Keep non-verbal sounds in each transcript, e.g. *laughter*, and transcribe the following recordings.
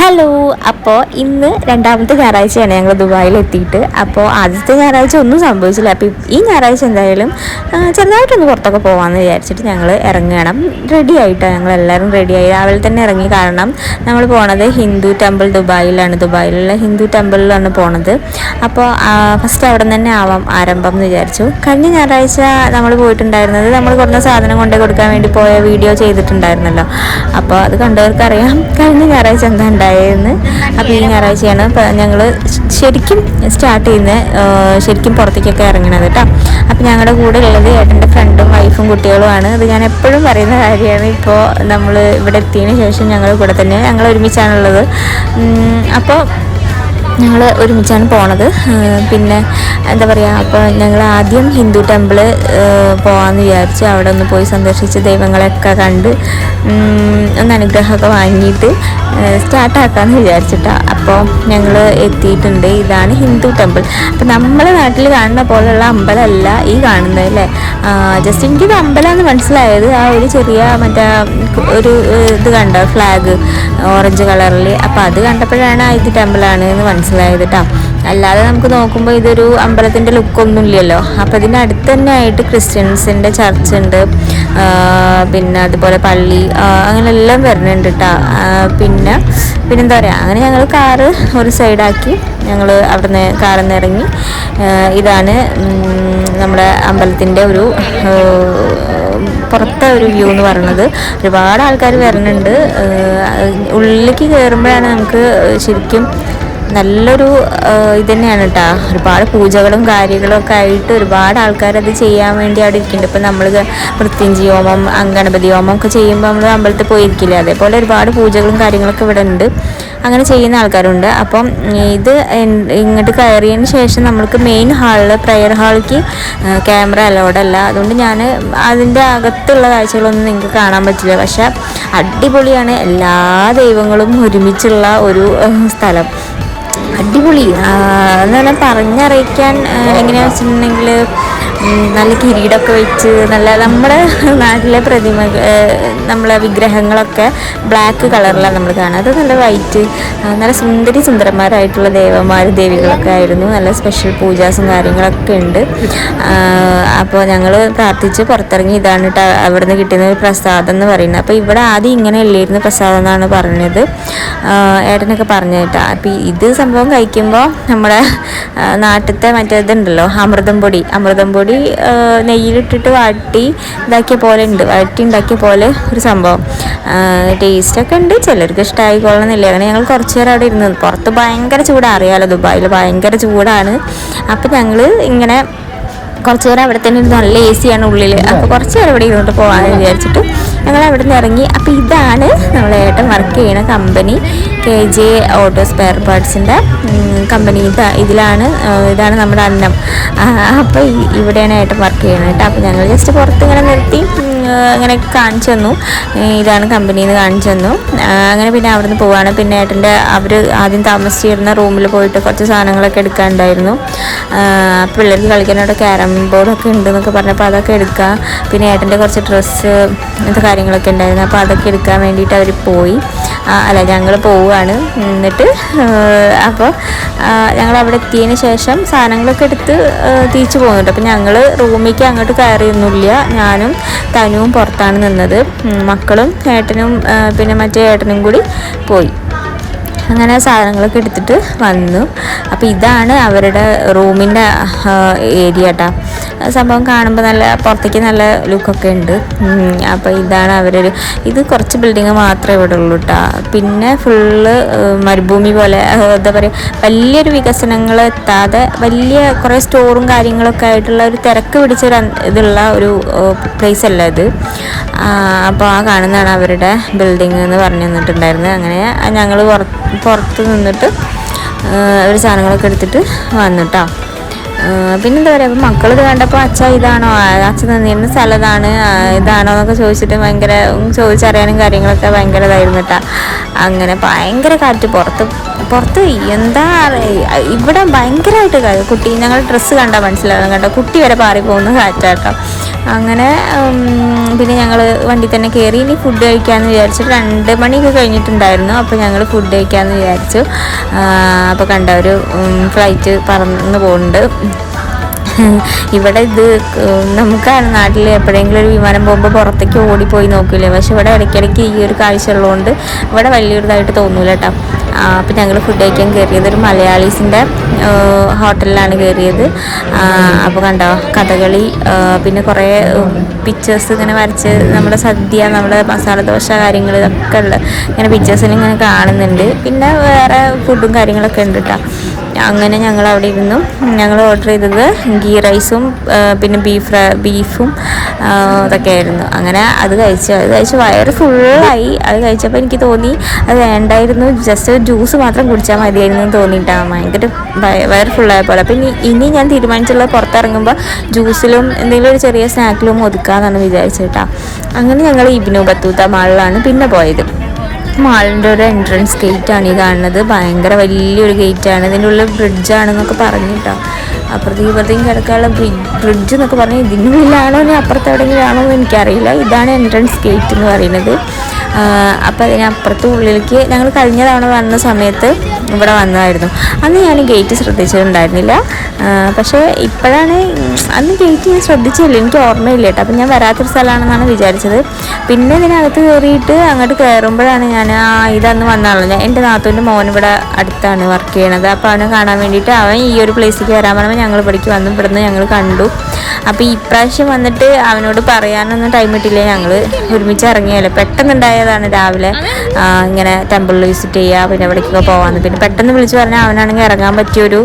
Hello അപ്പോൾ ഇന്ന് രണ്ടാമത്തെ ഞായറാഴ്ചയാണ് ഞങ്ങൾ ദുബായിൽ എത്തിയിട്ട് അപ്പോൾ ആദ്യത്തെ ഞായറാഴ്ച ഒന്നും സംഭവിച്ചില്ല. അപ്പോൾ ഈ ഞായറാഴ്ച എന്തായാലും ചെറുതായിട്ടൊന്ന് പുറത്തൊക്കെ പോകാമെന്ന് വിചാരിച്ചിട്ട് ഞങ്ങൾ ഇറങ്ങണം. റെഡി ആയിട്ടാണ് ഞങ്ങൾ എല്ലാവരും റെഡിയായി രാവിലെ തന്നെ ഇറങ്ങി. കാരണം നമ്മൾ പോണത് ഹിന്ദു ടെമ്പിൾ ദുബായിലാണ്. ദുബായിലുള്ള ഹിന്ദു ടെമ്പിളിലാണ് പോണത്. അപ്പോൾ ഫസ്റ്റ് അവിടെ തന്നെ ആവാം ആരംഭം എന്ന് വിചാരിച്ചു. കഴിഞ്ഞ ഞായറാഴ്ച നമ്മൾ പോയിട്ടുണ്ടായിരുന്നത് നമ്മൾ കുറഞ്ഞ സാധനം കൊണ്ടേ കൊടുക്കാൻ വേണ്ടി പോയ വീഡിയോ ചെയ്തിട്ടുണ്ടായിരുന്നല്ലോ. അപ്പോൾ അത് കണ്ടവർക്കറിയാം. കഴിഞ്ഞ ഞായറാഴ്ച എന്താ ഉണ്ടായതെന്ന് അപ്പോൾ ഈ ഞായറാഴ്ചയാണ് ഞങ്ങൾ ശരിക്കും സ്റ്റാർട്ട് ചെയ്യുന്ന ശരിക്കും പുറത്തേക്കൊക്കെ ഇറങ്ങണത് കേട്ടോ അപ്പോൾ ഞങ്ങളുടെ കൂടെ ഉള്ളത് ഏട്ടന്റെ ഫ്രണ്ടും വൈഫും കുട്ടികളുമാണ്. അത് ഞാൻ എപ്പോഴും പറയുന്ന കാര്യമാണ്. ഇപ്പോൾ നമ്മൾ ഇവിടെ എത്തിയതിന് ശേഷം ഞങ്ങൾ കൂടെ തന്നെ ഞങ്ങൾ ഒരുമിച്ചാണുള്ളത്. അപ്പോൾ ഞങ്ങൾ ഒരുമിച്ചാണ് പോണത്. പിന്നെ എന്താ പറയുക അപ്പോൾ ഞങ്ങൾ ആദ്യം ഹിന്ദു ടെമ്പിൾ പോകാമെന്ന് വിചാരിച്ചു അവിടെ ഒന്ന് പോയി സന്ദർശിച്ച് ദൈവങ്ങളെയൊക്കെ കണ്ട് ഒന്ന് അനുഗ്രഹമൊക്കെ വാങ്ങിയിട്ട് സ്റ്റാർട്ടാക്കാമെന്ന് വിചാരിച്ചിട്ടാണ് അപ്പോൾ ഞങ്ങൾ എത്തിയിട്ടുണ്ട്. ഇതാണ് ഹിന്ദു ടെമ്പിൾ. അപ്പോൾ നമ്മളെ നാട്ടിൽ കാണുന്ന പോലെയുള്ള അമ്പലമല്ല ഈ കാണുന്നത് അല്ലേ? ജസ്റ്റ് എനിക്കിത് അമ്പലമെന്ന് മനസ്സിലായത് ആ ഒരു ചെറിയ മറ്റേ ഒരു ഇത് കണ്ട? ഫ്ലാഗ് ഓറഞ്ച് കളറിൽ അപ്പോൾ അത് കണ്ടപ്പോഴാണ് ഇത് ടെമ്പിളാണ് എന്ന് മനസ്സിലായത് കേട്ടോ അല്ലാതെ നമുക്ക് നോക്കുമ്പോൾ ഇതൊരു അമ്പലത്തിന്റെ ലുക്കൊന്നും ഇല്ലല്ലോ. അപ്പോൾ ഇതിന്റെ അടുത്ത് തന്നെ ആയിട്ട് ക്രിസ്ത്യൻസിന്റെ ചർച്ച് ഉണ്ട്. പിന്നെ അതുപോലെ പള്ളി അങ്ങനെ എല്ലാം വരുന്നുണ്ട് കേട്ടോ പിന്നെ പിന്നെന്താ പറയുക അങ്ങനെ ഞങ്ങൾ കാറ് ഒരു സൈഡാക്കി ഞങ്ങൾ അവിടുന്ന് കാറിൽ നിന്ന് ഇറങ്ങി ഇതാണ് നമ്മുടെ അമ്പലത്തിന്റെ ഒരു പുറത്തെ ഒരു വ്യൂ എന്ന് പറയുന്നത്. ഒരുപാട് ആൾക്കാർ വരുന്നുണ്ട് ഉള്ളിലേക്ക് കയറുമ്പോഴാണ് നമുക്ക് ശരിക്കും നല്ലൊരു ഇത് തന്നെയാണ് കേട്ടോ ഒരുപാട് പൂജകളും കാര്യങ്ങളും ഒക്കെ ആയിട്ട് ഒരുപാട് ആൾക്കാർ അത് ചെയ്യാൻ വേണ്ടി അവിടെ ഇരിക്കുന്നുണ്ട്. ഇപ്പം നമ്മൾ മൃത്യുഞ്ജി ഹോമം ഗണപതി ഹോമം ഒക്കെ ചെയ്യുമ്പോൾ നമ്മൾ അമ്പലത്തിൽ പോയിരിക്കില്ല? അതേപോലെ ഒരുപാട് പൂജകളും കാര്യങ്ങളൊക്കെ ഇവിടെ ഉണ്ട്. അങ്ങനെ ചെയ്യുന്ന ആൾക്കാരുണ്ട്. അപ്പം ഇത് ഇങ്ങോട്ട് കയറിയതിന് ശേഷം നമ്മൾക്ക് മെയിൻ ഹാളിൽ പ്രയർ ഹാളിലേക്ക് ക്യാമറ അലോഡ് അല്ല. അതുകൊണ്ട് ഞാൻ അതിന്റെ അകത്തുള്ള കാഴ്ചകളൊന്നും നിങ്ങൾക്ക് കാണാൻ പറ്റില്ല. പക്ഷേ അടിപൊളിയാണ് എല്ലാ ദൈവങ്ങളും ഒരുമിച്ചുള്ള ഒരു സ്ഥലം. അടിപൊളി. എന്ന് പറഞ്ഞാൽ പറഞ്ഞറിയിക്കാൻ എങ്ങനെയാണെന്ന് വെച്ചിട്ടുണ്ടെങ്കിൽ നല്ല കിരീടമൊക്കെ വെച്ച് നല്ല നമ്മുടെ നാട്ടിലെ പ്രതിമ നമ്മളെ വിഗ്രഹങ്ങളൊക്കെ ബ്ലാക്ക് കളറിലാണ് നമ്മൾ കാണുന്നത്. നല്ല വൈറ്റ് നല്ല സുന്ദരി സുന്ദരന്മാരായിട്ടുള്ള ദേവന്മാർ ദേവികളൊക്കെ ആയിരുന്നു. നല്ല സ്പെഷ്യൽ പൂജാസും കാര്യങ്ങളൊക്കെ ഉണ്ട്. അപ്പോൾ ഞങ്ങൾ പ്രാർത്ഥിച്ച് പുറത്തിറങ്ങി ഇതാണ് കേട്ടോ അവിടെ നിന്ന് കിട്ടുന്ന ഒരു പ്രസാദം എന്ന് പറയുന്നത്. അപ്പോൾ ഇവിടെ ആദ്യം ഇങ്ങനെ ഇല്ലായിരുന്നു പ്രസാദം എന്നാണ് പറഞ്ഞത്. ഏട്ടനൊക്കെ പറഞ്ഞു കേട്ടോ. അപ്പോൾ ഇത് സംഭവം കഴിക്കുമ്പോൾ നമ്മുടെ നാട്ടിലത്തെ മറ്റേ ഇതുണ്ടല്ലോ അമൃതം പൊടി. അമൃതം പൊടി ആ, നെയ്യിലിട്ടിട്ട് വാട്ടി ഇതാക്കിയ പോലെ ഉണ്ട്. വാട്ടി ഉണ്ടാക്കിയ പോലെ ഒരു സംഭവം. ടേസ്റ്റൊക്കെ ഉണ്ട്. ചിലർക്ക് ഇഷ്ടമായിക്കൊള്ളണമെന്നില്ല അങ്ങനെ ഞങ്ങൾ കുറച്ച് നേരം അവിടെ ഇരുന്നത്. പുറത്ത് ഭയങ്കര ചൂടാണ് അറിയാലോ ദുബായിൽ ഭയങ്കര ചൂടാണ്. അപ്പം ഞങ്ങൾ ഇങ്ങനെ കുറച്ച് നേരം അവിടെ തന്നെ ഇരുന്ന് നല്ല എ സിയാണ് ഉള്ളിൽ അപ്പോൾ കുറച്ച് നേരം ഇവിടെ ഇരുന്നിട്ട് പോകാമെന്ന് വിചാരിച്ചിട്ട് ഞങ്ങൾ അവിടെ നിന്ന് ഇറങ്ങി. അപ്പോൾ ഇതാണ് നമ്മളെ ഏട്ടൻ വർക്ക് ചെയ്യുന്ന company K J auto spare പാർട്സിന്റെ company ഇതാ ഇതിലാണ് ഇതാണ് നമ്മുടെ അന്നം. അപ്പോൾ ഇവിടെയാണ് ഏട്ടൻ വർക്ക് ചെയ്യുന്നത് കേട്ടോ. അപ്പോൾ ഞങ്ങൾ ജസ്റ്റ് പുറത്ത് ഇങ്ങനെ നിർത്തി. ഇങ്ങനെ കാണിച്ചു തന്നു ഇതാണ് കമ്പനിയിൽ നിന്ന് കാണിച്ചു തന്നു അങ്ങനെ പിന്നെ അവിടെ നിന്ന് പോവാണ്. പിന്നെ ഏട്ടന്റെ അവർ ആദ്യം താമസിച്ചിരുന്ന റൂമിൽ പോയിട്ട് കുറച്ച് സാധനങ്ങളൊക്കെ എടുക്കാനുണ്ടായിരുന്നു പിള്ളേർക്ക് കളിക്കാനായിട്ട് ക്യാരം ബോർഡൊക്കെ ഉണ്ട് എന്നൊക്കെ പറഞ്ഞപ്പോൾ അതൊക്കെ എടുക്കുക പിന്നെ ഏട്ടന്റെ കുറച്ച് ഡ്രസ്സ് അങ്ങനത്തെ കാര്യങ്ങളൊക്കെ ഉണ്ടായിരുന്നു. അപ്പോൾ അതൊക്കെ എടുക്കാൻ വേണ്ടിയിട്ട് അവർ പോയി. അല്ല ഞങ്ങൾ പോവുകയാണ്. എന്നിട്ട് അപ്പോൾ ഞങ്ങൾ അവിടെ എത്തിയതിന് ശേഷം സാധനങ്ങളൊക്കെ എടുത്ത് തിരിച്ചു പോകുന്നുണ്ട് അപ്പം ഞങ്ങൾ റൂമിലേക്ക് അങ്ങോട്ട് കയറിയൊന്നുമില്ല. ഞാനും തനുവും പുറത്താണ് നിന്നത്. മക്കളും ഏട്ടനും പിന്നെ മറ്റേ ഏട്ടനും കൂടി പോയി. അങ്ങനെ സാധനങ്ങളൊക്കെ എടുത്തിട്ട് വന്നു. അപ്പോൾ ഇതാണ് അവരുടെ റൂമിന്റെ ഏരിയ കേട്ടോ സംഭവം കാണുമ്പോൾ നല്ല പുറത്തേക്ക് നല്ല ലുക്കൊക്കെ ഉണ്ട്. അപ്പോൾ ഇതാണ് അവരൊരു ഇത് കുറച്ച് ബിൽഡിങ് മാത്രമേ ഇവിടെ ഉള്ളൂ കേട്ടോ പിന്നെ ഫുള്ള് മരുഭൂമി പോലെ എന്താ പറയുക വലിയൊരു വികസനങ്ങൾ എത്താതെ വലിയ കുറേ സ്റ്റോറും കാര്യങ്ങളൊക്കെ ആയിട്ടുള്ള ഒരു തിരക്ക് പിടിച്ചൊരു ഇതുള്ള ഒരു പ്ലേസ് അല്ല ഇത്. അപ്പോൾ ആ കാണുന്നതാണ് അവരുടെ ബിൽഡിംഗ് എന്ന് പറഞ്ഞു തന്നിട്ടുണ്ടായിരുന്നത് അങ്ങനെ ഞങ്ങൾ പുറത്ത് നിന്നിട്ട് ഒരു സാധനങ്ങളൊക്കെ എടുത്തിട്ട് വന്നു വന്നിട്ടോ പിന്നെന്താ പറയുക അപ്പം മക്കളിത് കണ്ടപ്പോൾ അച്ഛ ഇതാണോ അച്ഛൻ നിന്നിരുന്ന സ്ഥലതാണ് ഇതാണോ എന്നൊക്കെ ചോദിച്ചിട്ട് ഭയങ്കര ചോദിച്ചറിയാനും കാര്യങ്ങളൊക്കെ ഭയങ്കര ഇതായിരുന്നു അങ്ങനെ ഭയങ്കര കാറ്റ് പുറത്ത് പുറത്ത് എന്താ ഇവിടെ ഭയങ്കരമായിട്ട് കുട്ടി ഞങ്ങൾ ഡ്രസ്സ് കണ്ടാൽ മനസ്സിലാവും കേട്ടോ കുട്ടി വരെ പാറി പോകുന്ന കാറ്റാട്ടോ. അങ്ങനെ പിന്നെ ഞങ്ങൾ വണ്ടി തന്നെ കയറി ഇനി ഫുഡ് കഴിക്കാമെന്ന് വിചാരിച്ചു രണ്ട് മണിയൊക്കെ കഴിഞ്ഞിട്ടുണ്ടായിരുന്നു അപ്പോൾ ഞങ്ങൾ ഫുഡ് കഴിക്കാമെന്ന് വിചാരിച്ചു. അപ്പോൾ കണ്ട ഒരു ഫ്ലൈറ്റ് പറന്ന് പോകുന്നുണ്ട് *laughs* ഇവിടെ ഇത് നമുക്ക് നാട്ടിൽ എപ്പോഴെങ്കിലും ഒരു വിമാനം പോകുമ്പോൾ പുറത്തേക്ക് ഓടിപ്പോയി നോക്കില്ലേ പക്ഷെ ഇവിടെ ഇടയ്ക്കിടയ്ക്ക് ഈ ഒരു കാഴ്ച ഉള്ളതുകൊണ്ട് ഇവിടെ വലിയൊരിതായിട്ട് തോന്നൂല കേട്ടോ അപ്പം ഞങ്ങൾ ഫുഡ് കഴിക്കാൻ കയറിയത് ഒരു മലയാളീസിന്റെ ഹോട്ടലിലാണ് കയറിയത് അപ്പോൾ കണ്ടോ കഥകളി പിന്നെ കുറേ പിക്ചേഴ്സ് ഇങ്ങനെ വരച്ച് നമ്മുടെ സദ്യ നമ്മുടെ മസാല ദോശ കാര്യങ്ങൾ ഇതൊക്കെ ഉള്ള ഇങ്ങനെ പിക്ചേഴ്സിൽ ഇങ്ങനെ കാണുന്നുണ്ട്. പിന്നെ വേറെ ഫുഡും കാര്യങ്ങളൊക്കെ ഉണ്ട് കേട്ടോ അങ്ങനെ ഞങ്ങൾ അവിടെ ഇരുന്നു. ഞങ്ങൾ ഓർഡർ ചെയ്തത് ഗീ റൈസും പിന്നെ ബീഫ് ബീഫും അതൊക്കെ ആയിരുന്നു. അങ്ങനെ അത് കഴിച്ചു. അത് കഴിച്ച് വയറ് ഫുള്ളായി അത് കഴിച്ചപ്പോൾ എനിക്ക് തോന്നി അത് വേണ്ടായിരുന്നു. ജസ്റ്റ് ജ്യൂസ് മാത്രം കുടിച്ചാൽ മതിയായിരുന്നു എന്ന് തോന്നിയിട്ടാണ് ഭയങ്കര വയ- വയറ് ഫുള്ളായ പോലെ. അപ്പം ഇനി ഇനി ഞാൻ തീരുമാനിച്ചുള്ളത് പുറത്തിറങ്ങുമ്പോൾ ജ്യൂസിലും എന്തെങ്കിലും ഒരു ചെറിയ സ്നാക്കിലും ഒതുക്കാമെന്നാണ് വിചാരിച്ചിട്ടാണ് അങ്ങനെ ഞങ്ങൾ ഇബിനു ബത്തൂത്ത മാളിലാണ് പിന്നെ പോയത്. മാളിന്റെ ഒരു എൻട്രൻസ് ഗേറ്റ് ആണ് ഈ കാണുന്നത്. ഭയങ്കര വലിയൊരു ഗേറ്റാണ് ഇതിന്റെ ഉള്ളിൽ ബ്രിഡ്ജാണെന്നൊക്കെ പറഞ്ഞിട്ടോ അപ്പുറത്തേക്ക് ഇപ്പുറത്തേക്ക് കിടക്കാനുള്ള ബ്രിഡ്ജ് എന്നൊക്കെ പറഞ്ഞാൽ ഇതിനുള്ളിലാണോ ഇനി അപ്പുറത്ത് എവിടെയെങ്കിലും ആണോ എന്ന് എനിക്കറിയില്ല. ഇതാണ് എൻട്രൻസ് ഗേറ്റ് എന്ന് പറയുന്നത്. അപ്പോൾ അതിനപ്പുറത്ത് ഉള്ളിലേക്ക് ഞങ്ങൾ കഴിഞ്ഞ തവണ വന്ന സമയത്ത് ഇവിടെ വന്നതായിരുന്നു. അന്ന് ഞാൻ ഗേറ്റ് ശ്രദ്ധിച്ചിട്ടുണ്ടായിരുന്നില്ല. പക്ഷേ ഇപ്പോഴാണ് അന്ന് ഗേറ്റ് ഞാൻ ശ്രദ്ധിച്ചില്ല. എനിക്ക് ഓർമ്മയില്ല കേട്ടോ. അപ്പം ഞാൻ വരാത്തൊരു സ്ഥലമാണെന്നാണ് വിചാരിച്ചത്. പിന്നെ ഇതിനകത്ത് കയറിയിട്ട് അങ്ങോട്ട് കയറുമ്പോഴാണ് ഞാൻ ആ ഇതന്ന് വന്നാണല്ലോ. ഞാൻ എന്റെ നാത്തൂന്റെ മോൻ ഇവിടെ അടുത്താണ് വർക്ക് ചെയ്യണത്. അപ്പോൾ അവനെ കാണാൻ വേണ്ടിയിട്ട് അവൻ ഈ ഒരു പ്ലേസിലേക്ക് വരാൻ പറയുമ്പോൾ ഞങ്ങൾ ഇവിടേക്ക് വന്നു. ഇവിടുന്ന് ഞങ്ങൾ കണ്ടു. അപ്പോൾ ഈ പ്രാവശ്യം വന്നിട്ട് അവനോട് പറയാനൊന്നും ടൈം കിട്ടില്ല ഞങ്ങൾ ഒരുമിച്ച് ഇറങ്ങിയല്ലോ. പെട്ടെന്നുണ്ടായതാണ് രാവിലെ. ഇങ്ങനെ ടെമ്പിളിൽ വിസിറ്റ് ചെയ്യുക പിന്നെ എവിടേക്കൊക്കെ പോകാമെന്ന് പിന്നെ പെട്ടെന്ന് വിളിച്ച് പറഞ്ഞാൽ അവനാണെങ്കിൽ ഇറങ്ങാൻ പറ്റിയൊരു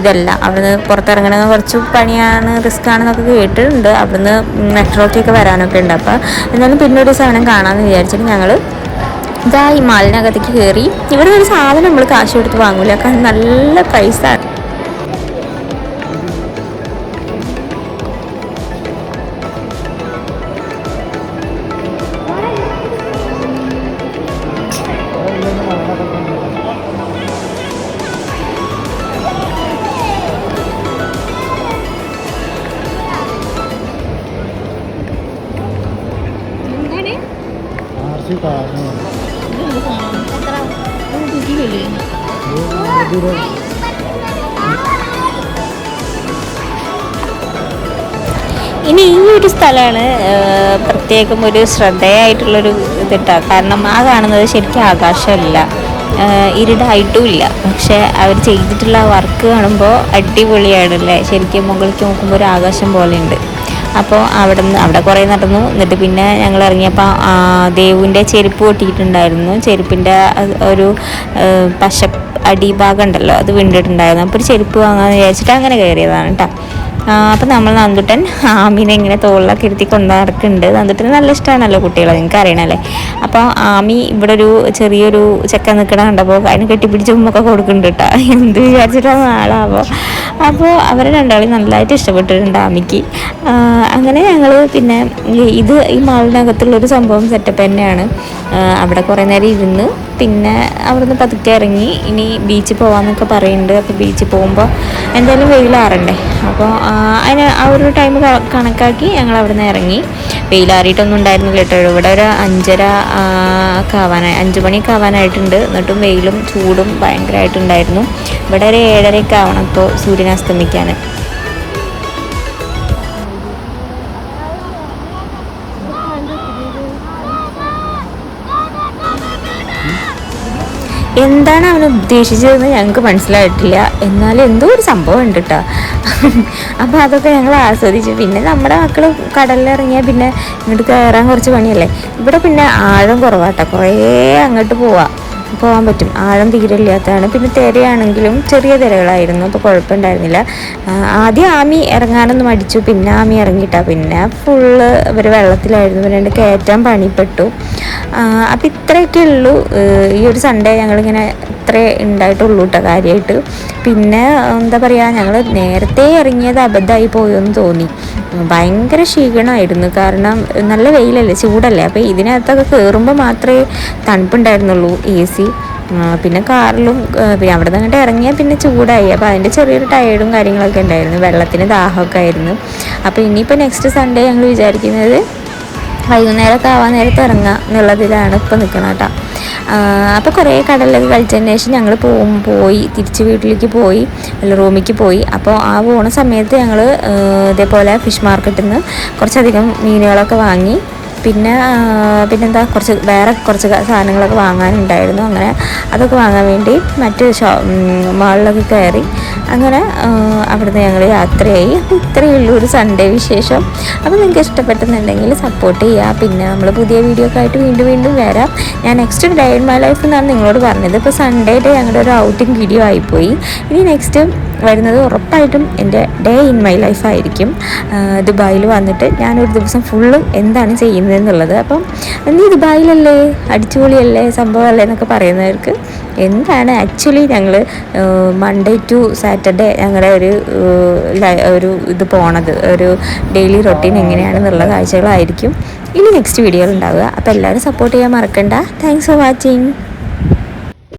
ഇതല്ല. അവിടുന്ന് പുറത്തിറങ്ങണമെങ്കിൽ കുറച്ച് പണിയാണ് റിസ്ക് ആണെന്നൊക്കെ കേട്ടിട്ടുണ്ട്. അവിടുന്ന് മെട്രോക്കൊക്കെ വരാനൊക്കെ ഉണ്ട്. അപ്പോൾ എന്നാലും പിന്നെ ഒരു സാധനം കാണാമെന്ന് വിചാരിച്ചിട്ട് ഞങ്ങൾ ഇതാ ഈ മാലിനകത്തേക്ക് കയറി ഇവിടെ ഒരു സാധനം നമ്മൾ കാശ് കൊടുത്ത് വാങ്ങൂല. കാരണം നല്ല പ്രൈസാണ് ഇനി ഈ ഒരു സ്ഥലമാണ് പ്രത്യേകം ഒരു ശ്രദ്ധേയമായിട്ടുള്ളൊരു ഇതിട്ടാണ് കാരണം ആ കാണുന്നത് ശരിക്കും ആകാശമല്ല. ഇരുടായിട്ടുമില്ല പക്ഷേ അവർ ചെയ്തിട്ടുള്ള വർക്ക് കാണുമ്പോൾ അടിപൊളിയാണ് അല്ലേ ശരിക്കും മുകളിലേക്ക് നോക്കുമ്പോൾ ഒരു ആകാശം പോലെയുണ്ട്. അപ്പോൾ അവിടെ നിന്ന് അവിടെ കുറേ നടന്നു. എന്നിട്ട് പിന്നെ ഞങ്ങൾ ഇറങ്ങിയപ്പോൾ ദേവുവിന്റെ ചെരുപ്പ് പൊട്ടിയിട്ടുണ്ടായിരുന്നു. ചെരുപ്പിന്റെ ഒരു പശ അടിഭാഗം ഉണ്ടല്ലോ അത് വീണ്ടിട്ടുണ്ടായിരുന്നു. അപ്പോൾ ഒരു ചെരുപ്പ് വാങ്ങാമെന്ന് വിചാരിച്ചിട്ട് അങ്ങനെ കയറിയതാണ് കേട്ടോ അപ്പം നമ്മൾ നന്ദുട്ടൻ ആമിനെ ഇങ്ങനെ തോളിലൊക്കെ ഇരുത്തി കൊണ്ടു നടക്കുന്നുണ്ട് നന്ദുട്ടന് നല്ല ഇഷ്ടമാണല്ലോ കുട്ടികളെ നിങ്ങൾക്ക് അറിയണല്ലേ അപ്പോൾ ആമി ഇവിടെ ഒരു ചെറിയൊരു ചെക്ക നിൽക്കണ കണ്ടപ്പോൾ അതിന് കെട്ടിപ്പിടിച്ച് ഉമ്മൊക്കെ കൊടുക്കുന്നുണ്ട് കേട്ടോ. എന്ത് വിചാരിച്ചിട്ടാണ് ആളാവോ അപ്പോൾ അവരെ രണ്ടാളും നല്ലതായിട്ട് ഇഷ്ടപ്പെട്ടിട്ടുണ്ട് ആമിക്ക്. അങ്ങനെ ഞങ്ങൾ പിന്നെ ഇത് ഈ മാളിനകത്തുള്ളൊരു സംഭവം സെറ്റപ്പ് തന്നെയാണ്. അവിടെ കുറേ നേരം ഇരുന്ന് പിന്നെ അവിടുന്ന് പതുക്കെ ഇറങ്ങി. ഇനി ബീച്ചിൽ പോകാമെന്നൊക്കെ പറയുന്നുണ്ട് അപ്പോൾ ബീച്ചിൽ പോകുമ്പോൾ എന്തായാലും വെയിലാറണ്ടേ. അപ്പോൾ അതിന് ആ ഒരു ടൈം കണക്കാക്കി ഞങ്ങൾ അവിടുന്ന് ഇറങ്ങി. വെയിലാറിയിട്ടൊന്നും ഉണ്ടായിരുന്നില്ല കേട്ടോ. ഇവിടെ ഒരു അഞ്ചര ഒക്കെ ആവാനായി അഞ്ച് മണിയൊക്കെ ആവാനായിട്ടുണ്ട്. എന്നിട്ടും വെയിലും ചൂടും ഭയങ്കരമായിട്ടുണ്ടായിരുന്നു ഇവിടെ ഒരു ഏഴരയൊക്കെ ആവണം ഇപ്പോൾ സൂര്യൻ അസ്തമിക്കാൻ എന്താണ് അവൻ ഉദ്ദേശിച്ചതെന്ന് ഞങ്ങൾക്ക് മനസ്സിലായിട്ടില്ല. എന്നാലും എന്തോ ഒരു സംഭവം ഉണ്ട് കേട്ടോ അപ്പോൾ അതൊക്കെ ഞങ്ങൾ ആസ്വദിച്ചു. പിന്നെ നമ്മുടെ മക്കൾ കടലിലിറങ്ങിയാൽ പിന്നെ ഇങ്ങോട്ട് കയറാൻ കുറച്ച് പണിയല്ലേ? ഇവിടെ പിന്നെ ആഴം കുറവാട്ടോ കുറേ അങ്ങോട്ട് പോവാം. പോകാൻ പറ്റും. ആഴം തീരെ ഇല്ലാത്തതാണ് പിന്നെ തിരയാണെങ്കിലും ചെറിയ തിരകളായിരുന്നു. അപ്പോൾ കുഴപ്പമുണ്ടായിരുന്നില്ല. ആദ്യം ആമി ഇറങ്ങാനൊന്നും അടിച്ചു പിന്നെ ആമി ഇറങ്ങിയിട്ടാ. പിന്നെ ഫുള്ള് ഇവർ വെള്ളത്തിലായിരുന്നു. പിന്നെ കയറ്റാൻ പണിപ്പെട്ടു. അപ്പം ഇത്രയൊക്കെ ഉള്ളൂ. ഈ ഒരു സൺഡേ ഞങ്ങളിങ്ങനെ ഇത്രേ ഉണ്ടായിട്ടുള്ളൂ കേട്ടോ കാര്യമായിട്ട് പിന്നെ എന്താ പറയുക ഞങ്ങൾ നേരത്തെ ഇറങ്ങിയത് അബദ്ധമായി പോയെന്ന് തോന്നി. ഭയങ്കര ക്ഷീണമായിരുന്നു കാരണം നല്ല വെയിലല്ലേ ചൂടല്ലേ. അപ്പോൾ ഇതിനകത്തൊക്കെ കയറുമ്പോൾ മാത്രമേ തണുപ്പുണ്ടായിരുന്നുള്ളൂ. എ സി പിന്നെ കാറിലും പിന്നെ അവിടെ നിന്ന് അങ്ങോട്ട് ഇറങ്ങിയാൽ പിന്നെ ചൂടായി. അപ്പോൾ അതിന്റെ ചെറിയൊരു ടയേർഡും കാര്യങ്ങളൊക്കെ ഉണ്ടായിരുന്നു. വെള്ളത്തിന് ദാഹമൊക്കെ ആയിരുന്നു. അപ്പോൾ ഇനിയിപ്പോൾ നെക്സ്റ്റ് സൺഡേ ഞങ്ങൾ വിചാരിക്കുന്നത് വൈകുന്നേരമൊക്കെ ആവാൻ നേരത്ത് ഇറങ്ങുക എന്നുള്ളതിലാണ് ഇപ്പോൾ നിൽക്കണം കേട്ടോ. അപ്പോൾ കുറേ കടലിലൊക്കെ കളിച്ചതിന് ശേഷം ഞങ്ങൾ പോകും പോയി തിരിച്ച് വീട്ടിലേക്ക് പോയി അല്ല റൂമിലേക്ക് പോയി. അപ്പോൾ ആ പോണ സമയത്ത് ഞങ്ങൾ ഇതേപോലെ ഫിഷ് മാർക്കറ്റിൽ നിന്ന് കുറച്ചധികം മീനുകളൊക്കെ വാങ്ങി പിന്നെ പിന്നെന്താ കുറച്ച് വേറെ കുറച്ച് സാധനങ്ങളൊക്കെ വാങ്ങാനുണ്ടായിരുന്നു. അങ്ങനെ അതൊക്കെ വാങ്ങാൻ വേണ്ടി മറ്റ് ഷോ മാളിലൊക്കെ കയറി. അങ്ങനെ അവിടുന്ന് ഞങ്ങൾ യാത്രയായി. ഇത്രയേ ഉള്ളൂ ഒരു സൺഡേ വിശേഷം. അപ്പോൾ നിങ്ങൾക്ക് ഇഷ്ടപ്പെട്ടെന്നുണ്ടെങ്കിൽ സപ്പോർട്ട് ചെയ്യുക പിന്നെ നമ്മൾ പുതിയ വീഡിയോ ഒക്കെ ആയിട്ട് വീണ്ടും വീണ്ടും വരാം. ഞാൻ next day in my life എന്നാണ് നിങ്ങളോട് പറഞ്ഞത്. ഇപ്പോൾ സൺഡേ ഡേ ഞങ്ങളുടെ ഒരു ഔട്ടിംഗ് വീഡിയോ ആയിപ്പോയി. ഇനി നെക്സ്റ്റ് വരുന്നത് ഉറപ്പായിട്ടും എന്റെ ഡേ ഇൻ മൈ ലൈഫ് ആയിരിക്കും. ദുബായിൽ വന്നിട്ട് ഞാനൊരു ദിവസം ഫുള്ളും എന്താണ് ചെയ്യുന്നതെന്നുള്ളത്. അപ്പം നീ ദുബായിലല്ലേ? അടിച്ചുപൊളിയല്ലേ? സംഭവമല്ലേ എന്നൊക്കെ പറയുന്നവർക്ക് എന്താണ് ആക്ച്വലി ഞങ്ങൾ മൺഡേ ടു സാറ്റർഡേ ഞങ്ങളുടെ ഒരു ഒരു ഇത് പോണത്. ഒരു ഡെയിലി റൊട്ടീൻ എങ്ങനെയാണെന്നുള്ള കാഴ്ചകളായിരിക്കും. ഇനി നെക്സ്റ്റ് വീഡിയോയിൽ ഉണ്ടാവുക. അപ്പോൾ എല്ലാവരും സപ്പോർട്ട് ചെയ്യാൻ മറക്കണ്ട. Thanks for watching